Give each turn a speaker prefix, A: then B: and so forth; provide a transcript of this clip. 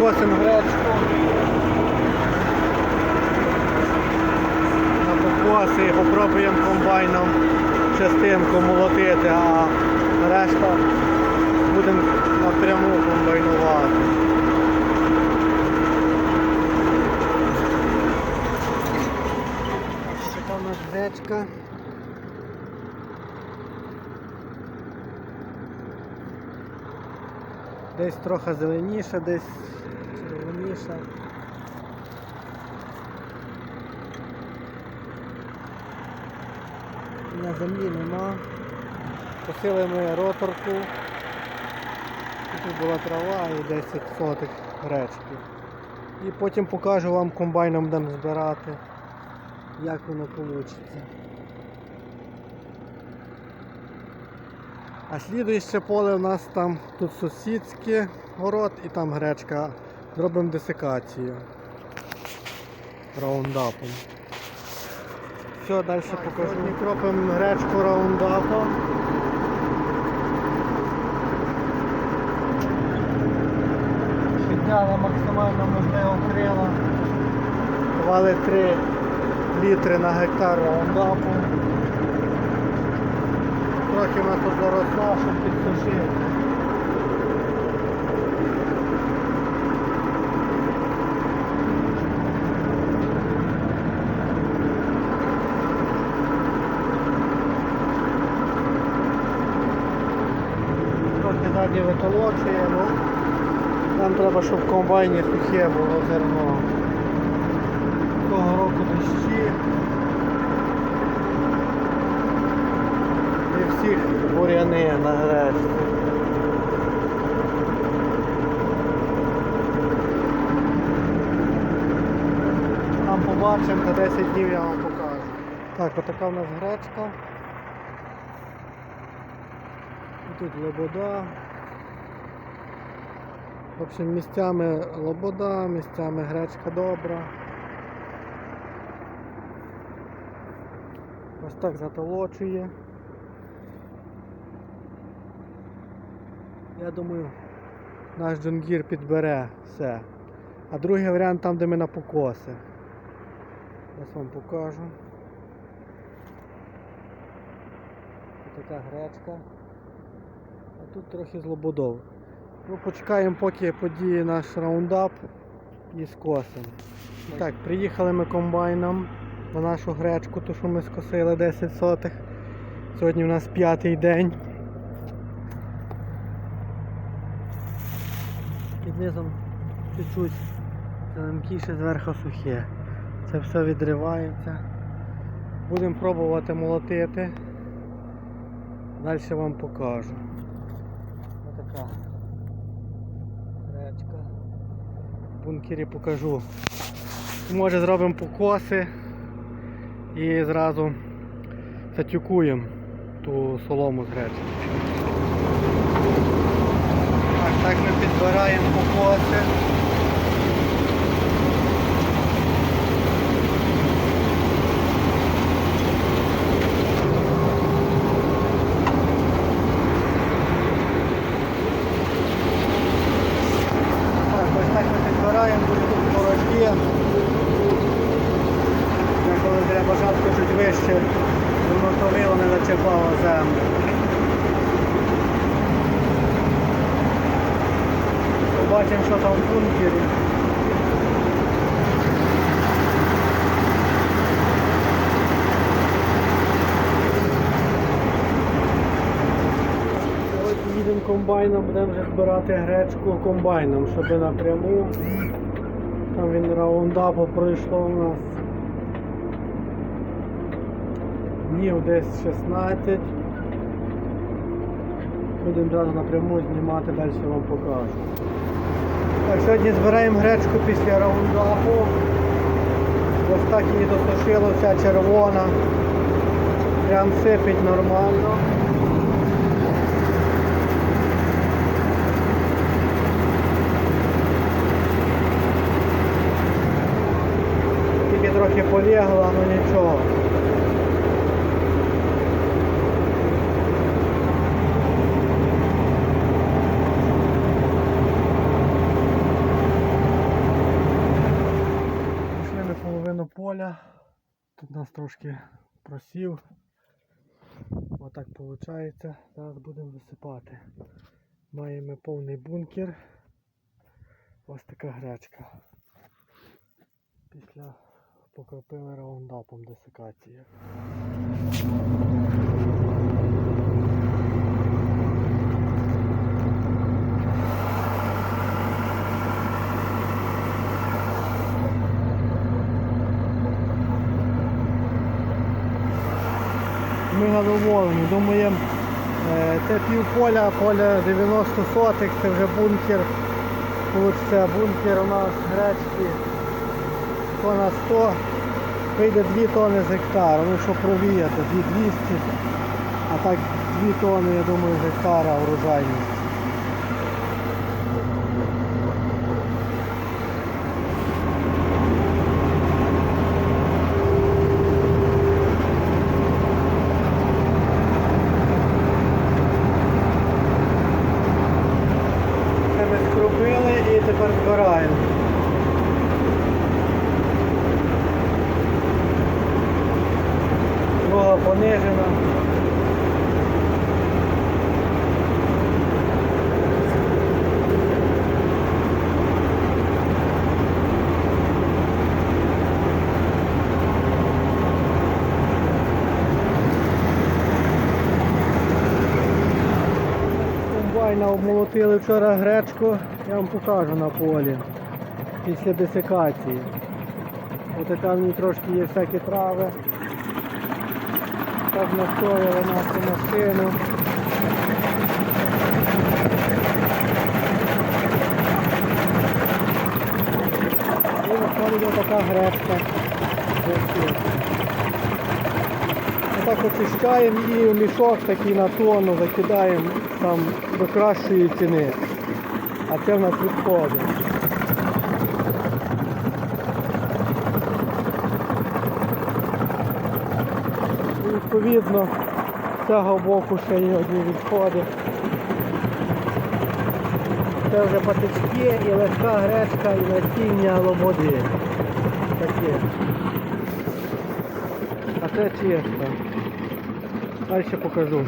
A: гречку. На покоси попробуємо комбайном частинку молотити, а решта будемо напряму комбайнувати. Така у нас гречка. Десь трохи зеленіша, десь червоніша. На землі нема. Посили ми роторку. Тут була трава і 10 сотих гречки. І потім покажу вам комбайном будемо збирати, як воно вийде. А слідуюче поле у нас там тут сусідське город і там гречка. Зробимо десикацію раундапом. Все, далі покажу. Сьогодні кропимо гречку раундапом. Підняли максимально можливо крила. Давали 3 літри на гектар раундапу. Трохи нас тут заросла, щоб підсушити. Трохи ззаді виколочуємо. Нам треба, щоб в комбайні сухе було зерно. Того року дощі. І буряни на гречці. Там побачимо, за 10 днів я вам покажу. Так, отака в нас гречка. І тут лобода. В общем, місцями лобода, місцями гречка добра. Ось так затолочує. Я думаю, наш джунгір підбере все. А другий варіант там, де ми на покоси. Ось вам покажу. Ось така гречка. А тут трохи злободов. Ну, почекаємо, поки подіє наш раундап і скосимо. Так, приїхали ми комбайном на нашу гречку, ту, що ми скосили 10 сотих. Сьогодні у нас п'ятий день. Низом чуть-чуть зеленкіше, зверху сухе. Це все відривається. Будемо пробувати молотити. Далі вам покажу. Отака гречка. В бункері покажу. Може зробимо покоси і зразу затюкуємо ту солому з гречки. Так, ми підбираємо покоси. Так, ось так ми підбираємо, буде тут боротьбі. Коли треба жатку чуть вище, воно то вило не зачепало землю. Побачимо, що там в бункері. Їдемо комбайном, будемо вже збирати гречку комбайном, щоб напряму. Там він раундапу пройшло у нас днів десь 16. Будемо напряму знімати, далі вам покажу. Сьогодні збираємо гречку після раундапу. Ось так її досушило, вся червона. Прям сипить нормально. Тільки трохи полегла, але нічого. Поля. Тут нас трошки просів. Отак виходить. Зараз будемо висипати. Маємо повний бункер. Ось така гречка. Після покропили раундапом десикації. Ми задоволені. Думаємо, е, це пів поля, поля 90 сотих, це вже бункер. Получиться бункер у нас гречки тонна 100, вийде 2 тони з гектара. Ну що провіяти, 2200, а так 2 тони, я думаю, з гектара урожайність. Ми скрупили і тепер збираємо. Друга понижена. Комбайна обмолотили вчора гречку, я вам покажу на полі після десикації. Отака мені трошки є всякі трави. Так настояли нашу машину. І виходить отака гречка. Отак очищаємо і в мішок такий на тонну закидаємо там до кращої ціни. А це в нас відходить. Відповідно з цього боку ще є одні відходи. Це вже патички і легка гречка і насіння лободи. Таке. А це чисто. Далі покажу.